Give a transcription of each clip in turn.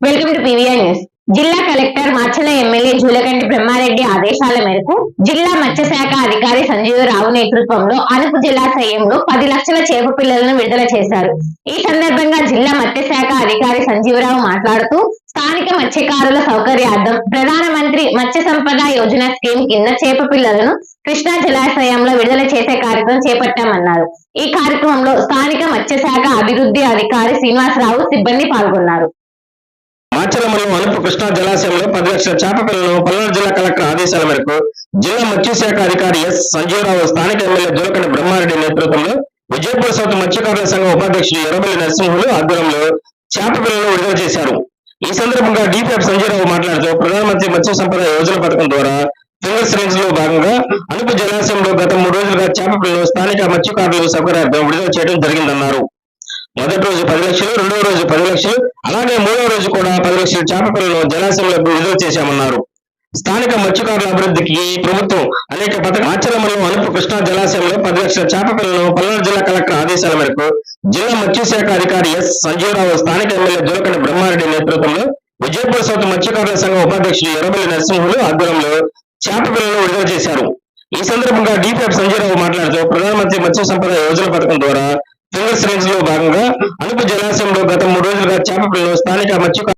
Welcome to PVR news. జిల్లా collector Macherla MLA Julakanti Brahmareddy ఆదేశాల మేరకు జిల్లా మత్స్యశాఖ అధికారి సంజీవరావు నేతృత్వంలో అరకు జలాశయంలో పది లక్షల చేప పిల్లలను విడుదల చేశారు. ఈ సందర్భంగా జిల్లా మత్స్యశాఖ అధికారి సంజీవరావు మాట్లాడుతూ స్థానిక మత్స్యకారుల సౌకర్యార్థం ప్రధానమంత్రి మత్స్య సంపద యోజన స్కీమ్ కింద చేప పిల్లలను కృష్ణా జలాశయంలో విడుదల చేసే కార్యక్రమం చేపట్టామన్నారు. ఈ కార్యక్రమంలో స్థానిక మత్స్యశాఖ అభివృద్ధి అధికారి శ్రీనివాసరావు సిబ్బంది పాల్గొన్నారు. మాచలమలం అలుపు కృష్ణా జలాశయంలో పది లక్షల చేప పిల్లలను పల్నాడు జిల్లా కలెక్టర్ ఆదేశాల మేరకు జిల్లా మత్స్యశాఖ అధికారి ఎస్ సంజీవరావు స్థానిక ఎమ్మెల్యే జోలకండి బ్రహ్మారెడ్డి నేతృత్వంలో విజయపూర్ సౌత్ మత్స్యకారుల సంఘం ఉపాధ్యక్షుడు ఎర్రబెల్లి నరసింహులు ఆధ్వర్యంలో చేప పిల్లలను విడుదల చేశారు. ఈ సందర్భంగా డిపిఎఫ్ సంజీవరావు మాట్లాడుతూ ప్రధానమంత్రి మత్స్య సంపద యోజన పథకం ద్వారా ఫింగర్స్ రేంజ్లో భాగంగా అనుపు జలాశయంలో గత మూడు రోజులుగా చేప పిల్లలు స్థానిక మత్స్యకారులు సౌకర్యార్థం విడుదల చేయడం జరిగిందన్నారు. మొదటి రోజు పది లక్షలు రెండవ రోజు పది లక్షలు అలాగే మూడవ రోజు కూడా పది లక్షల చేప జలాశయంలో విడుదల చేశామన్నారు. స్థానిక మత్స్యకారుల అభివృద్ధికి ప్రభుత్వం అనేక పథక ఆచరణలో అలుపు కృష్ణా జలాశయంలో పది లక్షల చేప పిల్లలను పల్నాడు జిల్లా కలెక్టర్ ఆదేశాల మేరకు జిల్లా మత్స్యశాఖ అధికారి ఎస్ సంజీవరావు స్థానిక ఎమ్మెల్యే దొరకని బ్రహ్మారెడ్డి నేతృత్వంలో విజయపూర్ సౌత్ మత్స్యకారుల సంఘం ఉపాధ్యక్షుడు ఎర్రబెల్లి నరసింహులు ఆధ్వర్యంలో చేప పిల్లలను విడుదల చేశారు. ఈ సందర్భంగా డిపిఎఫ్ సంజయరావు మాట్లాడుతూ ప్రధానమంత్రి మత్స్య సంపద యోజన పథకం ద్వారా ఫింగర్స్ రేంజ్లో భాగంగా అనుపు జలాశయంలో గత మూడు రోజులుగా చేప పిల్లలు స్థానిక మత్స్య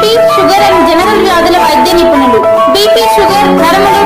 BP sugar and general వ్యాధుల వైద్య నిపుణులు. BP sugar నరములు